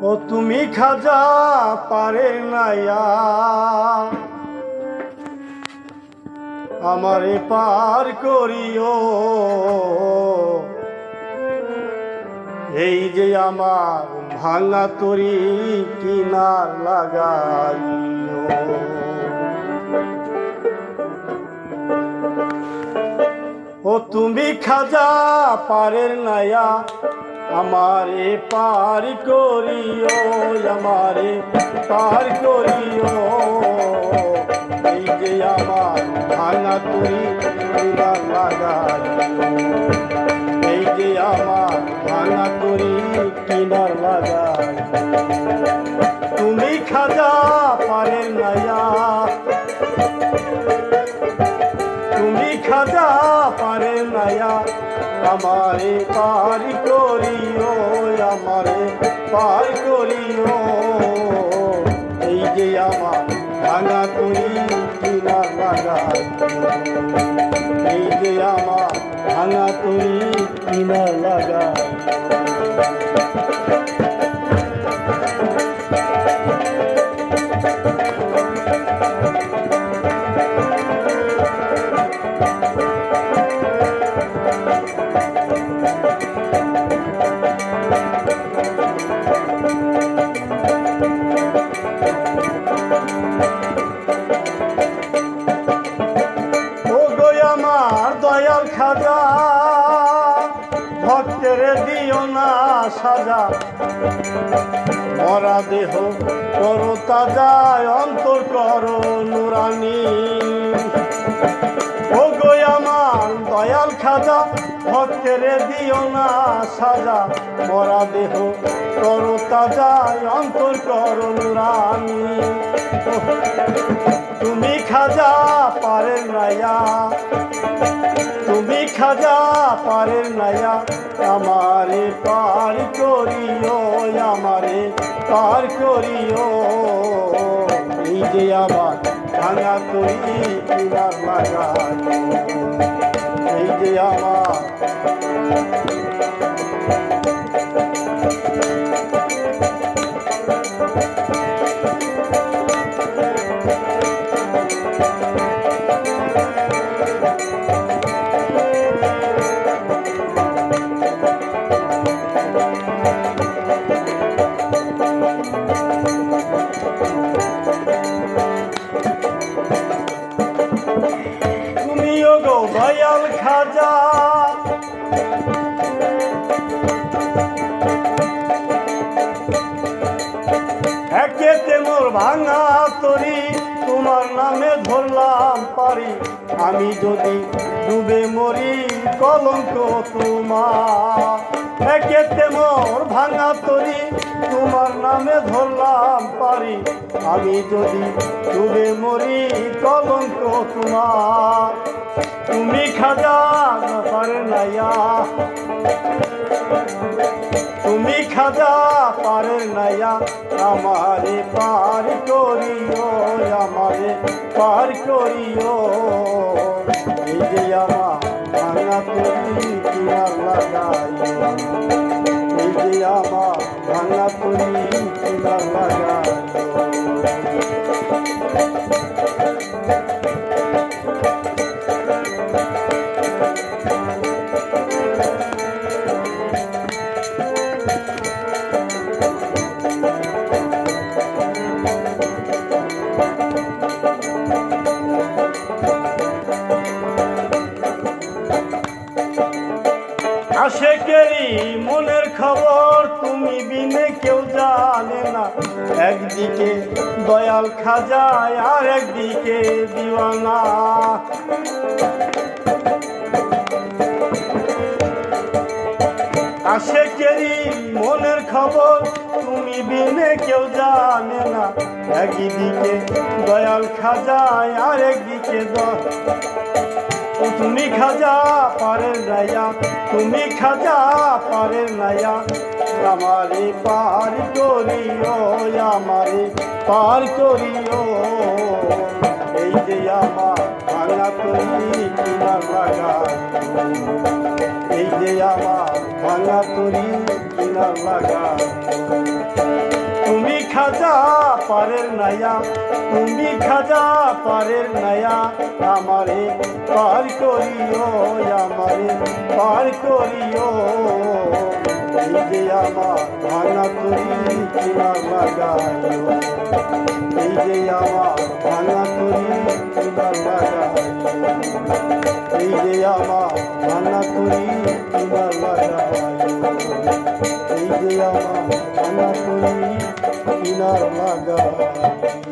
ও তুমি খাজা পারে নাইয়া। আমারে পার করিও। এই যে আমার ভাঙা তরি কিনার লাগাইও। ও তুমি খাজা পারের নায়া। আমারে পার করিও, আমারে পার করিও। এই যে আমার ভাঙা তুই লাগাইও এই যে আমার ভাঙা তুই কিনার লাগাই তুমি খাজা পারের নায়া তুমি খাজা পারে নায়া আমারে পার করিও, আমারে পার করিও। এই যে আমার ভাঙা তুই কিনা ভাঙা এই যে আমার ভাঙা তুই কিনা লাগাই মরা দেহ করো তাজা অন্তর করো নুরানি। ও গো আমার দয়াল খাজা ভক্তের দিও না সাজা। মরা দেহ করো তাজা অন্তর করো নুরানি। তুমি খাজা পারেন তুমি খাজা পারের নয়া, আমারে পার করিও, আমারে পার করিও। এই যে আমার ভাঙা করি কিনার লাগাই এই যে আমার ভাঙা তরি, তোমার নামে ধরলাম পারি। আমি যদি ডুবে মরি, কলঙ্ক তোমার। একেতে মোর ভাঙা তরি, তোমার নামে ধরলাম পারি। আমি যদি ডুবে মরি, কলঙ্ক তোমার। তুমি খাজা নাইয়া তুমি খাজা পারের নাইয়া আমারে পার করিও, আমারে পার করিও। এই যে আমার ভাঙা তুমি কিনার মনের খবর তুমি বিনে কেউ জানে না। একদিকে দয়াল খাজায় আর একদিকে দিওয়ানা। আশেকেরই মনের খবর তুমি বিনে কেউ জানে না। একদিকে দয়াল খাজায় আর একদিকে দয়াল তুমি খাজা পারের নাইয়া তুমি খাজা পারের নাইয়া আমারে পার করিও, আমারে পার করিও। এই যে আমার ভাঙা তরি কিনার লাগাই এই যে আমার ভাঙা তরি কিনার লাগাই খাজা পারের নাইয়া তুমি খাজা পারের নাইয়া আমারে পার করিও, আমারে পার করিও। যে ভাঙা তরি কিনা লাগাইও, এই যে ভাঙা এই যে ভাঙা এই যে